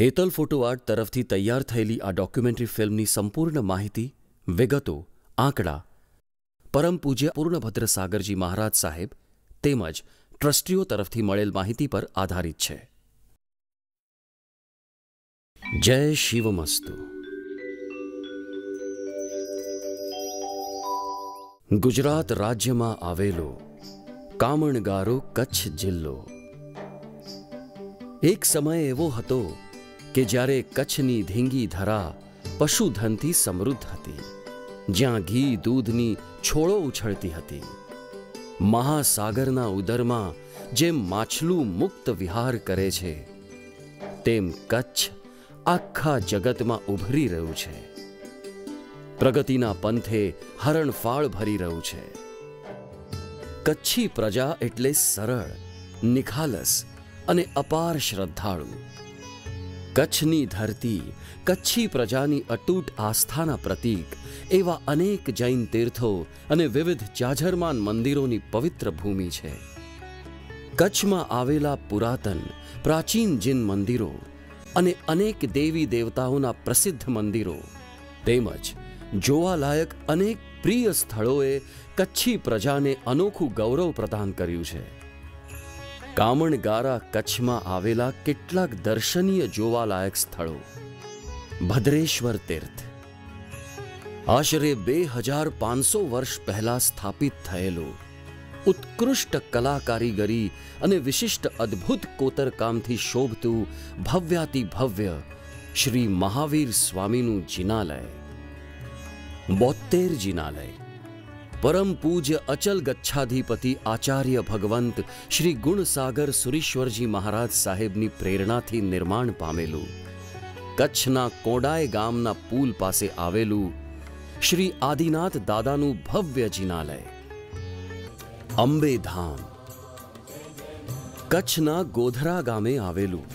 Hetal photo art તરફથી તૈયાર થયેલી આ ડોક્યુમેન્ટરી ફિલ્મની સંપૂર્ણ માહિતી, વિગતો, આંકડા, પરમ પૂજ્ય પૂર્ણભદ્ર સાગરજી મહારાજ સાહેબ તેમજ ટ્રસ્ટીઓ તરફથી મળેલ માહિતી પર આધારિત છે. જય શિવમસ્તુ. ગુજરાત રાજ્યમાં આવેલો કામણગારો કચ્છ જિલ્લો. એક સમય એવો હતો કે જ્યારે કચ્છની ધીંગી ધરા પશુધનથી સમૃદ્ધ હતી, જ્યાં ઘી દૂધની છોળો ઉછળતી હતી. મહાસાગરના ઉદરમાં જેમ માછલું મુક્ત વિહાર કરે છે, તેમ કચ્છ આખા જગતમાં ઉભરી રહ્યું છે. પ્રગતિના પંથે હરણફાળ ભરી રહ્યું છે. કચ્છી પ્રજા એટલે સરળ, નિખાલસ અને અપાર શ્રદ્ધાળુ. કચ્છની ધરતી, કચ્છી પ્રજાની અતૂટ આસ્થાના પ્રતીક, એવા અનેક જૈન તીર્થો અને વિવિધ જાજરમાન મંદિરોની પવિત્ર ભૂમિ છે. કચ્છમાં આવેલા પુરાતન, પ્રાચીન જૈન મંદિરો અને અનેક દેવી દેવતાઓના પ્રસિદ્ધ મંદિરો, તેમજ જોવાલાયક અનેક પ્રિય સ્થળોએ કચ્છી પ્રજાને અનોખું ગૌરવ પ્રદાન કર્યું છે. કામણગારા કચ્છમાં આવેલા કેટલાક દર્શનીય જોવાલાયક સ્થળો. ભદ્રેશ્વર તીર્થ. આશરે બે હજાર પાંચસો વર્ષ પહેલા સ્થાપિત થયેલું. ઉત્કૃષ્ટ કલા કારીગરી અને વિશિષ્ટ અદ્ભુત કોતરકામથી શોભતું ભવ્યાતિ ભવ્ય શ્રી મહાવીર સ્વામીનું જિનાલય. બોત્તેર જિનાલય પરમ પૂજ્ય અચલ ગચ્છાધિપતિ આચાર્ય ભગવંત શ્રી ગુણસાગર સુરીશ્વરજી મહારાજ સાહેબની પ્રેરણાથી નિર્માણ પામેલું. કચ્છના કોડાય ગામના પુલ પાસે આવેલું શ્રી આદિનાથ દાદાનું ભવ્ય જિનાલય. અંબે ધામ કચ્છના ગોધરા ગામે આવેલું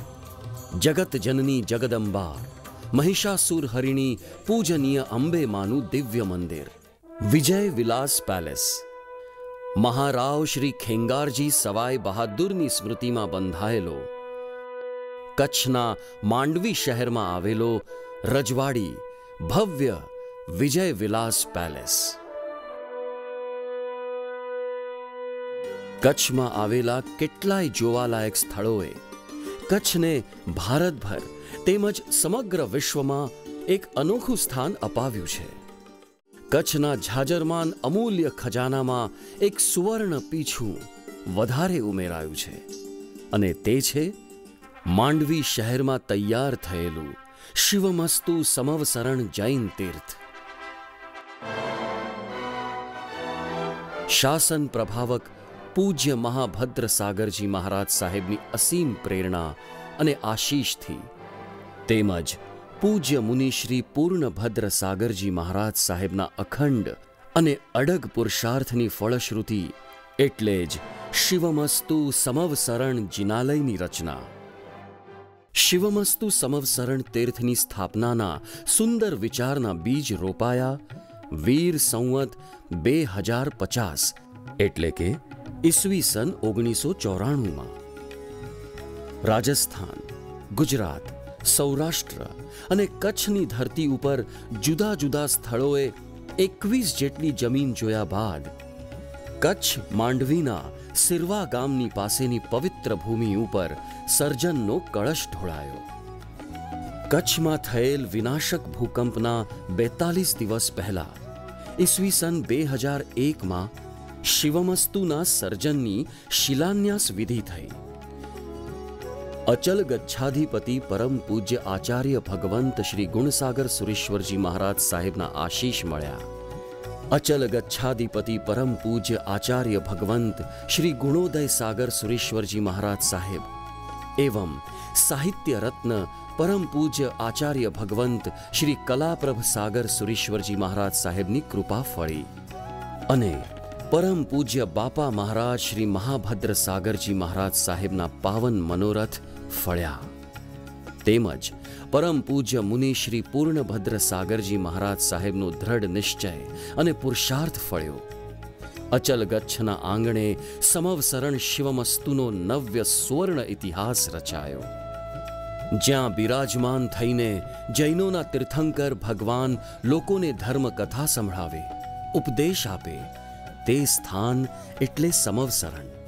જગત જનની જગદંબા, મહિષાસુર હરિણી પૂજનીય અંબે માનું દિવ્ય મંદિર. વિજય વિલાસ પેલેસ. મહારાવ શ્રી ખેંગારજી સવાઈ બહાદુરની સ્મૃતિમાં બંધાયેલો. કચ્છના માંડવી શહેરમાં આવેલો રજવાડી ભવ્ય વિજય વિલાસ પેલેસ. કચ્છમાં આવેલા કેટલાય જોવાલાયક સ્થળોએ કચ્છને ભારતભર તેમજ સમગ્ર વિશ્વમાં એક અનોખું સ્થાન અપાવ્યું છે. કચ્છના ઝાજરમાન અમૂલ્ય ખજાનામાં એક સુવર્ણ પીછું વધારે ઉમેરાયું છે. અને તે છે, માંડવી શહેરમાં તૈયાર થયેલું શિવમસ્તુ સમવસરણ જૈન તીર્થ. શાસન પ્રભાવક પૂજ્ય મહાભદ્ર સાગરજી મહારાજ સાહેબની અસીમ પ્રેરણા અને આશીષથી તેમજ પૂજ્ય મુનિ શ્રી પૂર્ણભદ્ર સાગરજી મહારાજ સાહેબના અખંડ અને અડગ પુરુષાર્થની ફળશ્રુતિ એટલે જ શિવમસ્તુ સમવસરણ જિનાલયની રચના. શિવમસ્તુ સમવસરણ તીર્થની સ્થાપનાના સુંદર વિચારના બીજ રોપાયા વીર સંવત બે હજાર પચાસ એટલે કે ઈસવી સન ઓગણીસો ચોરાણુંમાં. રાજસ્થાન, ગુજરાત સૌરાષ્ટ્ર અને કચ્છની ધરતી ઉપર જુદા જુદા સ્થળોએ એકવીસ જેટલી જમીન જોયા બાદ કચ્છ માંડવીના સિરવા ગામની પાસેની પવિત્ર ભૂમિ ઉપર સર્જનનો કળશ ઢોળાયો. કચ્છમાં થયેલ વિનાશક ભૂકંપના બેતાલીસ દિવસ પહેલા ઈસવીસન બે હજાર એકમાં શિવમસ્તુના સર્જનની શિલાન્યાસ વિધિ થઈ. અચલ ગચ્છાધિપતિ પરમ પૂજ્ય આચાર્ય ભગવંત શ્રી ગુણસાગર સુરેશ્વરજી મહારાજ સાહેબના આશીષ મળ્યા. અચલ ગચ્છાધિપતિ પરમ પૂજ્ય આચાર્ય ભગવંત શ્રી ગુણોદય સાગર સુરેશ્વરજી મહારાજ સાહેબ. એવમ સાહિત્ય રત્ન પરમ પૂજ્ય આચાર્ય ભગવંત શ્રી કલાપ્રભ સાગર સુરેશ્વરજી મહારાજ સાહેબની કૃપા ફળી. અને પરમ પૂજ્ય બાપા મહારાજ શ્રી મહાભદ્ર સાગરજી મહારાજ સાહેબના પાવન મનોરથ ફળ્યા. તેમજ પરમ પૂજ્ય મુનિ શ્રી પૂર્ણભદ્ર સાગરજી મહારાજ સાહેબનો દ્રઢ નિશ્ચય અને પુરુષાર્થ ફળ્યો. અચલ ગચ્છના આંગણે સમવસરણ શિવમસ્તુનો નવ્ય સુવર્ણ ઇતિહાસ રચાયો. જ્યાં બિરાજમાન થઈને જૈનોના તીર્થંકર ભગવાન લોકોને ધર્મ કથા સંભળાવે, ઉપદેશ આપે, તે સ્થાન એટલે સમવસરણ.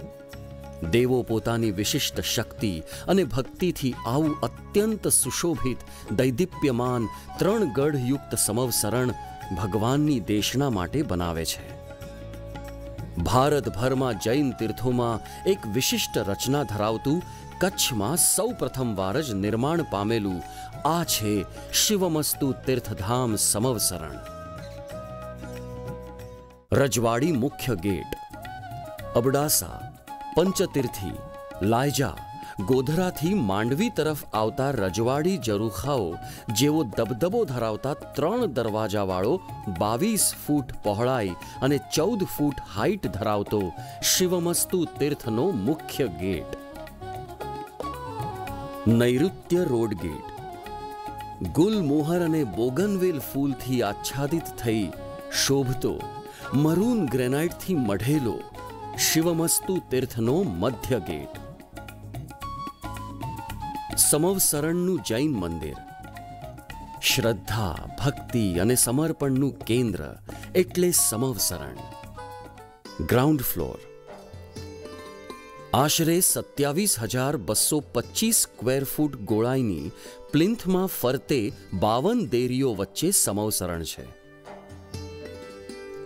દેવો પોતાની વિશિષ્ટ શક્તિ અને ભક્તિથી આવું અત્યંત સુશોભિત, દૈદીપ્યમાન ત્રણ ગઢયુક્ત સમવસરણ ભગવાનની દેશના માટે બનાવે છે. ભારતભરમાં જૈન તીર્થોમાં એક વિશિષ્ટ રચના ધરાવતું કચ્છમાં સૌ પ્રથમવાર જ નિર્માણ પામેલું આ છે શિવમસ્તુ તીર્થધામ સમવસરણ. રજવાડી મુખ્ય ગેટ, અબડાસા પંચતીર્થી, લાયજા, ગોધરાથી માંડવી તરફ આવતા રજવાડી જરૂખાઓ જેવો દબદબો ધરાવતા ત્રણ દરવાજાવાળો બાવીસ ફૂટ પહોળાઈ અને ચૌદ ફૂટ હાઈટ ધરાવતો શિવમસ્તુ તીર્થનો મુખ્ય ગેટ. નૈઋત્ય રોડ ગેટ. ગુલમોહર અને બોગનવેલ ફૂલથી આચ્છાદિત થઈ શોભતો, મરૂન ગ્રેનાઇટથી મઢેલો શિવમસ્તુ તીર્થનો મધ્ય ગેટ. સમવસરણનું જૈન મંદિર. શ્રદ્ધા, ભક્તિ અને સમર્પણનું કેન્દ્ર એટલે સમવસરણ. Ground floor. આશરે સત્યાવીસ હજાર બસો પચીસ સ્ક્વેર ફૂટ ગોળાઈની પ્લિન્થમાં ફરતે બાવન દેરીઓ વચ્ચે સમવસરણ છે.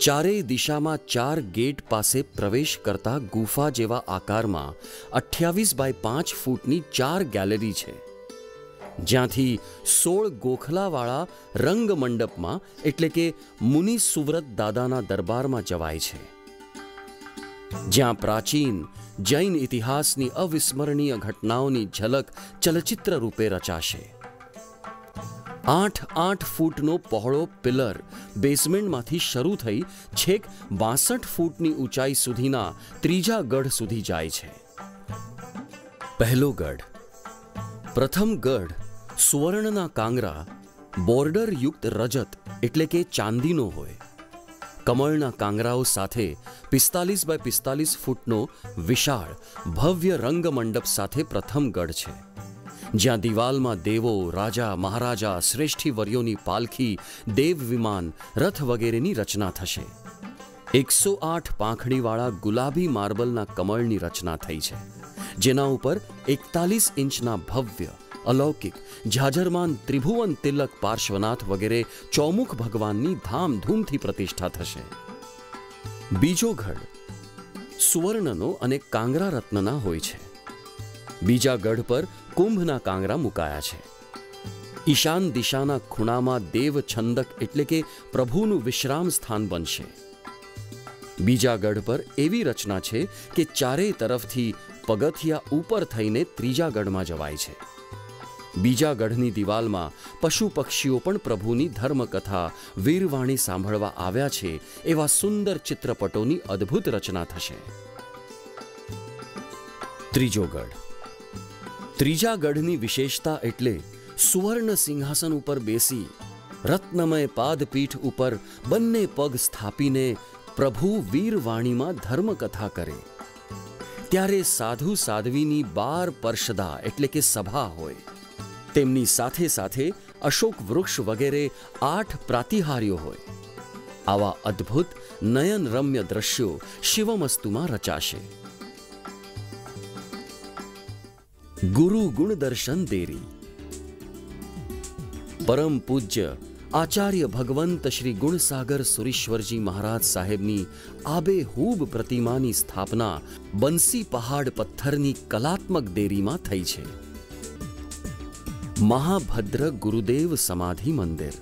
ચારેય દિશામાં ચાર ગેટ પાસે પ્રવેશ કરતા ગુફા જેવા આકારમાં અઠ્યાવીસ બાય પાંચ ફૂટની ચાર ગેલેરી છે. જ્યાંથી સોળ ગોખલાવાળા રંગમંડપમાં, એટલે કે મુનિ સુવ્રત દાદાના દરબારમાં જવાય છે. જ્યાં પ્રાચીન જૈન ઇતિહાસની અવિસ્મરણીય ઘટનાઓની ઝલક ચલચિત્ર રૂપે રચાશે. આઠ આઠ ફૂટનો પહોળો પિલર બેઝમેન્ટમાંથી શરૂ થઈ છેક બાસઠ ફૂટની ઊંચાઈ સુધીના ત્રીજા ગઢ સુધી જાય છે. પહેલો ગઢ. પ્રથમ ગઢ સુવર્ણના કાંગરા, બોર્ડર યુક્ત રજત એટલે કે ચાંદીનો હોય. કમળના કાંગરાઓ સાથે પિસ્તાલીસ બાય પિસ્તાલીસ ફૂટનો વિશાળ ભવ્ય રંગમંડપ સાથે પ્રથમ ગઢ છે. જ્યાં દિવાલમાં દેવો, રાજા, મહારાજા, શ્રેષ્ઠીવર્યોની પાલખી, દેવ વિમાન, રથ વગેરેની રચના થશે. એકસો આઠ પાંખડીવાળા ગુલાબી માર્બલના કમળની રચના થઈ છે, જેના ઉપર એકતાલીસ ઇંચના ભવ્ય, અલૌકિક, ઝાઝરમાન ત્રિભુવન તિલક પાર્શ્વનાથ વગેરે ચોમુખ ભગવાનની ધામધૂમથી પ્રતિષ્ઠા થશે. બીજો ગઢ સુવર્ણનો અને કાંગરા રત્નના હોય છે. બીજા ગઢ પર કુંભના કાંગરા મુકાયા છે. ઈશાન દિશાના ખૂણામાં દેવ છંદક એટલે કે પ્રભુનું વિશ્રામ સ્થાન બનશે. બીજા ગઢ પર એવી રચના છે કે ચારેય તરફથી પગથિયા ઉપર થઈને ત્રીજા ગઢમાં જવાય છે. બીજા ગઢની દિવાલમાં પશુ પક્ષીઓ પણ પ્રભુની ધર્મકથા, વીરવાણી સાંભળવા આવ્યા છે એવા સુંદર ચિત્રપટોની અદ્ભુત રચના થશે. ત્રીજો ગઢ. ત્રીજા ગઢની વિશેષતા એટલે સુવર્ણ સિંહાસન ઉપર બેસી રત્નમય પાદપીઠ ઉપર બંને પગ સ્થાપીને પ્રભુ વીરવાણીમાં ધર્મકથા કરે. ત્યારે સાધુ સાધ્વીની બાર પરશદા એટલે કે સભા હોય. તેમની સાથે સાથે અશોક વૃક્ષ વગેરે આઠ પ્રાતિહાર્યો હોય. આવા અદ્ભુત નયન રમ્ય દ્રશ્યો શિવમસ્તુમાં રચાશે. ગુરુ ગુણદર્શન દેરી. પરમ પૂજ્ય આચાર્ય ભગવંત શ્રી ગુણસાગર સુરીશ્વરજી મહારાજ સાહેબની આબેહૂબ પ્રતિમાની સ્થાપના બંસી પહાડ પથ્થરની કલાત્મક દેરીમાં થઈ છે. મહાભદ્ર ગુરુદેવ સમાધિ મંદિર.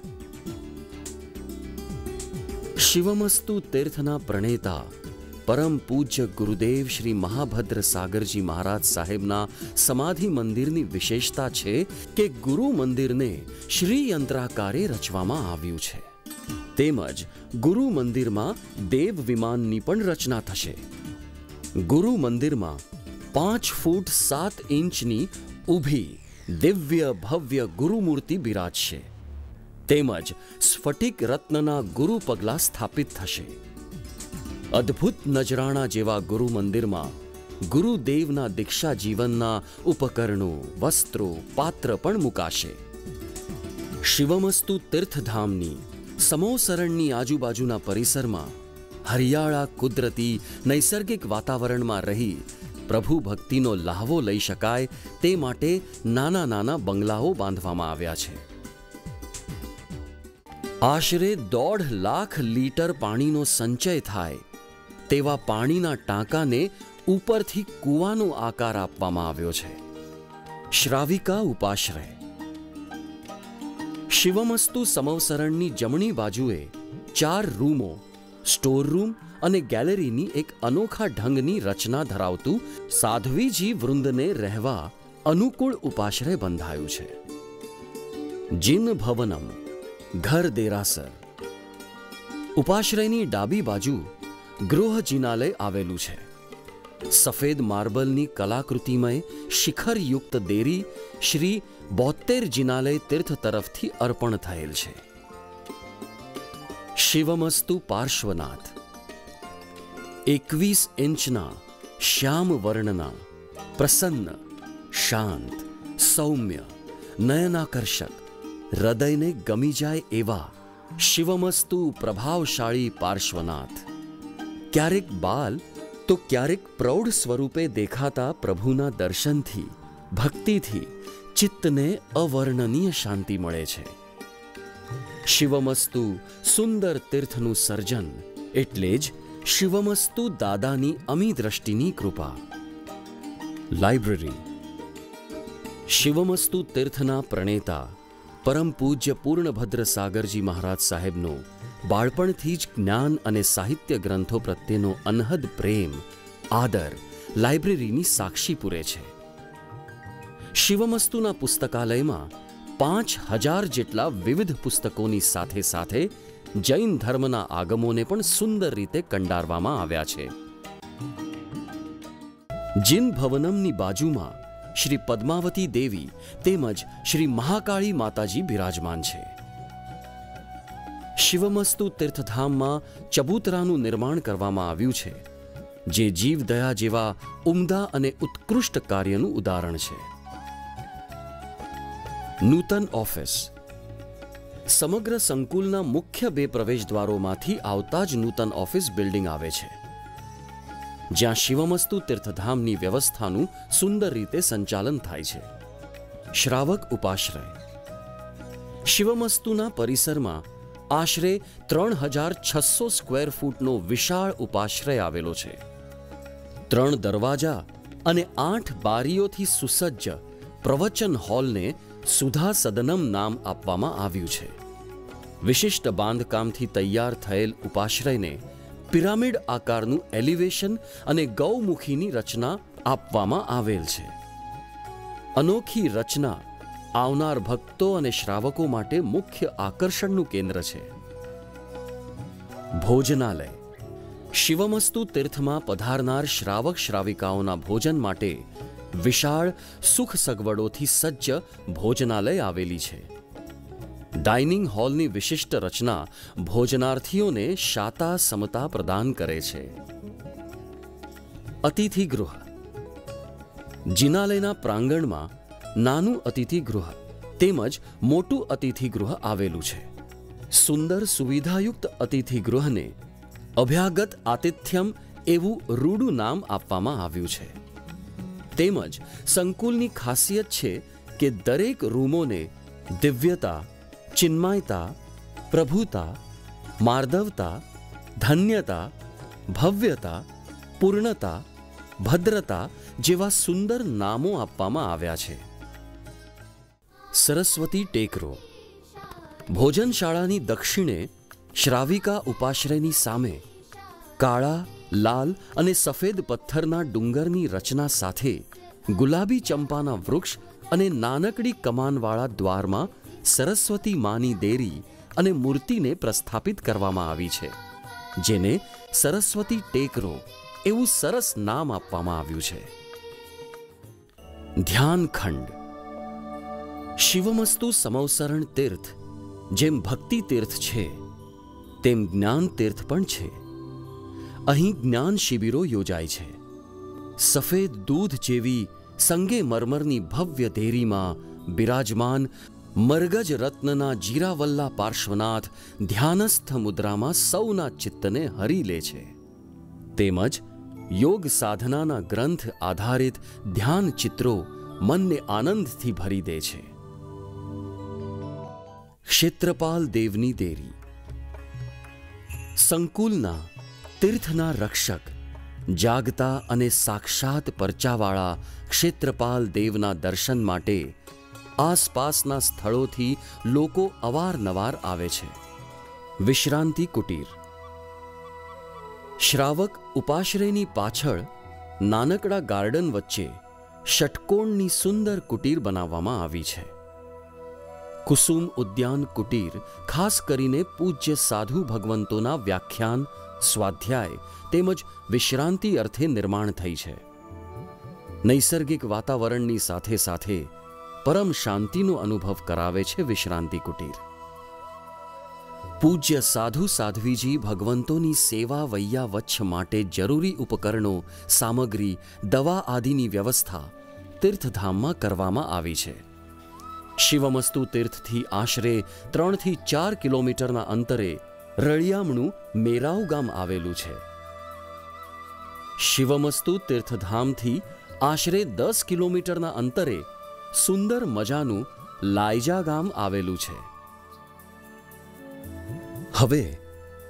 શિવમસ્તુ તીર્થના પ્રણેતા પરમ પૂજ્ય ગુરુદેવ શ્રી મહાભદ્ર સાગરજી મહારાજ સાહેબના સમાધિ મંદિરની વિશેષતા છે કે ગુરુ મંદિરને શ્રી યંત્રાકારે રચવામાં આવ્યું છે. તેમજ ગુરુ મંદિરમાં દેવ વિમાનની પણ રચના થશે. ગુરુ મંદિરમાં પાંચ ફૂટ સાત ઇંચની ઊભી દિવ્ય ભવ્ય ગુરુમૂર્તિ બિરાજશે. તેમજ સ્ફટિક રત્નના ગુરુ પગલા સ્થાપિત થશે. અદ્ભુત નજરાણા જેવા ગુરુ મંદિરમાં ગુરુદેવના દીક્ષા જીવનના ઉપકરણો, વસ્ત્રો, પાત્ર પણ મુકાશે. શિવમસ્તુ તીર્થધામની, સમોસરણની આજુબાજુના પરિસરમાં હરિયાળા, કુદરતી, નૈસર્ગિક વાતાવરણમાં રહી પ્રભુ ભક્તિનો લહાવો લઈ શકાય તે માટે નાના નાના બંગલાઓ બાંધવામાં આવ્યા છે. આશરે દોઢ લાખ લીટર પાણીનો સંચય થાય તેવા પાણીના ટાંકાને ઉપરથી કૂવાનો આકાર આપવામાં આવ્યો છે. શ્રાવિકા ઉપાશ્રય. શિવમસ્તુ સમવસરણની જમણી બાજુએ ચાર રૂમો, સ્ટોર રૂમ અને ગેલેરીની એક અનોખા ઢંગની રચના ધરાવતું સાધ્વીજી વૃંદને રહેવા અનુકૂળ ઉપાશ્રય બંધાયું છે. જીન ભવનમ, ઘર દેરાસર. ઉપાશ્રયની ડાબી બાજુ ગૃહ આવેલું છે. સફેદ માર્બલની કલાકૃતિમય, શિખરયુક્ત દેરી શ્રી બોતેર જિનાલય તીર્થ તરફથી અર્પણ થયેલ છે. શિવમસ્તુ પાર્શ્વનાથ. એકવીસ ઇંચના શ્યામ વર્ણના, પ્રસન્ન, શાંત, સૌમ્ય, નયનાકર્ષક, હૃદયને ગમી જાય એવા શિવમસ્તુ પ્રભાવશાળી પાર્શ્વનાથ. ક્યારેક બાલ તો ક્યારેક પ્રૌઢ સ્વરૂપે દેખાતા પ્રભુના દર્શનથી, ભક્તિથી ચિત્તને અવર્ણનીય શાંતિ મળે છે. શિવમસ્તુ સુંદર તીર્થનું સર્જન એટલે જ શિવમસ્તુ દાદાની અમી દ્રષ્ટિની કૃપા. લાઇબ્રેરી. શિવમસ્તુ તીર્થના પ્રણેતા પરમ પૂજ્ય પૂર્ણભદ્ર સાગરજી મહારાજ સાહેબનો બાળપણથી જ જ્ઞાન અને સાહિત્ય ગ્રંથો પ્રત્યેનો અનહદ પ્રેમ, આદર લાઇબ્રેરીની સાક્ષી પૂરે છે. શિવમસ્તુના પુસ્તકાલયમાં પાંચ હજાર જેટલા વિવિધ પુસ્તકોની સાથે સાથે જૈન ધર્મના આગમોને પણ સુંદર રીતે કંડારવામાં આવ્યા છે. જીન ભવનમની બાજુમાં શ્રી પદ્માવતી દેવી તેમજ શ્રી મહાકાળી માતાજી બિરાજમાન છે. શિવમસ્તુ તીર્થધામમાં ચબૂતરાનું નિર્માણ કરવામાં આવ્યું છે, જે જીવદયા જેવા ઉમદા અને ઉત્કૃષ્ટ કાર્યનું ઉદાહરણ છે. નૂતન ઓફિસ. સમગ્ર સંકુલના મુખ્ય બે પ્રવેશદ્વારોમાંથી આવતા જ નૂતન ઓફિસ બિલ્ડિંગ આવે છે. જ્યાં શિવમસ્તુ તીર્થધામની વ્યવસ્થાનું સુંદર રીતે સંચાલન થાય છે. શ્રાવક ઉપાશ્રય. શિવમસ્તુના પરિસરમાં આશરે ત્રણ હજાર છસો સ્ક્વેર ફૂટનો વિશાળ ઉપાશ્રય આવેલો છે. ત્રણ દરવાજા અને આઠ બારીઓથી સુસજ્જ પ્રવચન હોલને સુધા સદનમ નામ આપવામાં આવ્યું છે. વિશિષ્ટ બાંધકામથી તૈયાર થયેલ ઉપાશ્રયને પિરામિડ આકારનું એલિવેશન અને ગૌમુખીની રચના આપવામાં આવેલ છે. અનોખી રચના આવનાર ભક્તો અને શ્રાવકો માટે મુખ્ય આકર્ષણનું કેન્દ્ર છે. ભોજનાલય. શિવમસ્તુ તીર્થમાં પધારનાર શ્રાવક શ્રાવિકાઓના ભોજન માટે વિશાળ સુખ સગવડોથી સજ્જ ભોજનાલય આવેલી છે. ડાઇનિંગ હોલની વિશિષ્ટ રચના ભોજનાર્થીઓને શાતા સમતા પ્રદાન કરે છે. અતિથિગૃહ. જિનાલયના પ્રાંગણમાં નાનું અતિથિગૃહ તેમજ મોટું અતિથિગૃહ આવેલું છે. સુંદર સુવિધાયુક્ત અતિથિગૃહને અભ્યાગત આતિથ્યમ એવું રૂડું નામ આપવામાં આવ્યું છે. તેમજ સંકુલની ખાસિયત છે કે દરેક રૂમોને દિવ્યતા, ચિન્માયતા, પ્રભુતા, માર્દવતા, ધન્યતા, ભવ્યતા, પૂર્ણતા, ભદ્રતા જેવા સુંદર નામો આપવામાં આવ્યા છે. સરસ્વતી ટેકરો. ભોજનશાળાની દક્ષિણે શ્રાવિકા ઉપાશ્રયની સામે કાળા, લાલ અને સફેદ પથ્થરના ડુંગરની રચના સાથે ગુલાબી ચંપાના વૃક્ષ અને નાનકડી કમાનવાળા દ્વારમાં સરસ્વતી માની દેરી અને મૂર્તિને પ્રસ્થાપિત કરવામાં આવી છે, જેને સરસ્વતી ટેકરો એવું સરસ નામ આપવામાં આવ્યું છે. ધ્યાનખંડ શિવમસ્તુ સમવસરણ તીર્થ, જેમ ભક્તિ તીર્થ છે, તેમ જ્ઞાન તીર્થ પણ છે. અહીં જ્ઞાન શિબિરો યોજાય છે. સફેદ દૂધ જેવી સંગે મરમરની ભવ્ય દેરીમાં બિરાજમાન મરગજ રત્નના જીરાવલ્લા પાર્શ્વનાથ ધ્યાનસ્થ મુદ્રામાં સૌના ચિત્તને હરી લે છે. તેમજ યોગ સાધનાના ગ્રંથ આધારિત ધ્યાન ચિત્રો મનને આનંદથી ભરી દે છે. ક્ષેત્રપાલ દેવની દેરી. સંકુલના તીર્થના રક્ષક, જાગતા અને સાક્ષાત પરચાવાળા ક્ષેત્રપાલ દેવના દર્શન માટે આસપાસના સ્થળોથી લોકો અવારનવાર આવે છે. વિશ્રાંતિ કુટીર. શ્રાવક ઉપાશ્રયની પાછળ નાનકડા ગાર્ડન વચ્ચે ષટકોણની સુંદર કુટીર બનાવવામાં આવી છે. કુસુમ ઉદ્યાન કુટીર, ખાસ કરીને પૂજ્ય સાધુ ભગવંતોના વ્યાખ્યાન, સ્વાધ્યાય તેમજ વિશ્રાંતિ અર્થે નિર્માણ થઈ છે. નૈસર્ગિક વાતાવરણની સાથે સાથે પરમ શાંતિનો અનુભવ કરાવે છે વિશ્રાંતિ કુટીર. પૂજ્ય સાધુ સાધ્વીજી ભગવંતોની સેવા વૈયા વચ્છ માટે જરૂરી ઉપકરણો, સામગ્રી, દવા આદિની વ્યવસ્થા તીર્થધામમાં કરવામાં આવી છે. શિવમસ્તુ તીર્થથી આશરે ત્રણથી ચાર કિલોમીટરના અંતરે રળિયામણું મેરાવ ગામ આવેલું છે. શિવમસ્તુ તીર્થધામથી આશરે દસ કિલોમીટરના અંતરે સુંદર મજાનું લાયજા ગામ આવેલું છે. હવે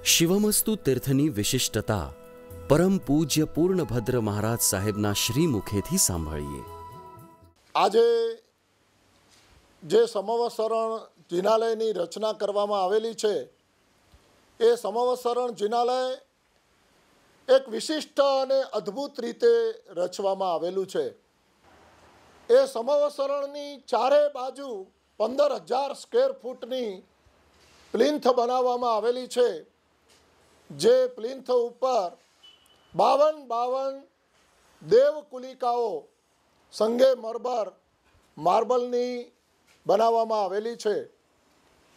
શિવમસ્તુ તીર્થની વિશિષ્ટતા પરમ પૂજ્ય પૂર્ણભદ્ર મહારાજ સાહેબના શ્રી મુખેથી સાંભળીએ. આજે જે સમવસરણ જિનાલયની રચના કરવામાં આવેલી છે, એ સમવસરણ જિનાલય એક વિશિષ્ટ અને અદ્ભુત રીતે રચવામાં આવેલું છે. એ સમવસરણની ચારે બાજુ પંદર હજાર સ્ક્વેર ફૂટની પ્લિન્થ બનાવવામાં આવેલી છે, જે પ્લિન્થ ઉપર બાવન બાવન દેવકુલિકાઓ, સંગે મરબર, માર્બલની બનાવવામાં આવેલી છે.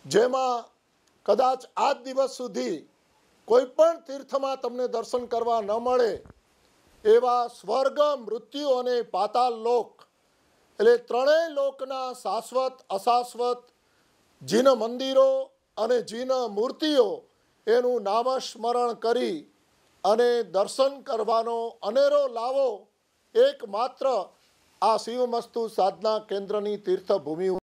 જેમાં કદાચ આજ દિવસ સુધી કોઈ પણ તીર્થમાં તમને દર્શન કરવા ન મળે, એવા સ્વર્ગ મૃત્યુ અને પાતાલ લોક, એટલે ત્રણેય લોકના શાશ્વત, અશાશ્વત, જીન મંદિરો અને જીન મૂર્તિઓ એનું નામસ્મરણ કરી અને દર્શન કરવાનો અનેરો લાવો, એકમાત્ર આ શિવમસ્તુ સાધના કેન્દ્રની તીર્થભૂમિ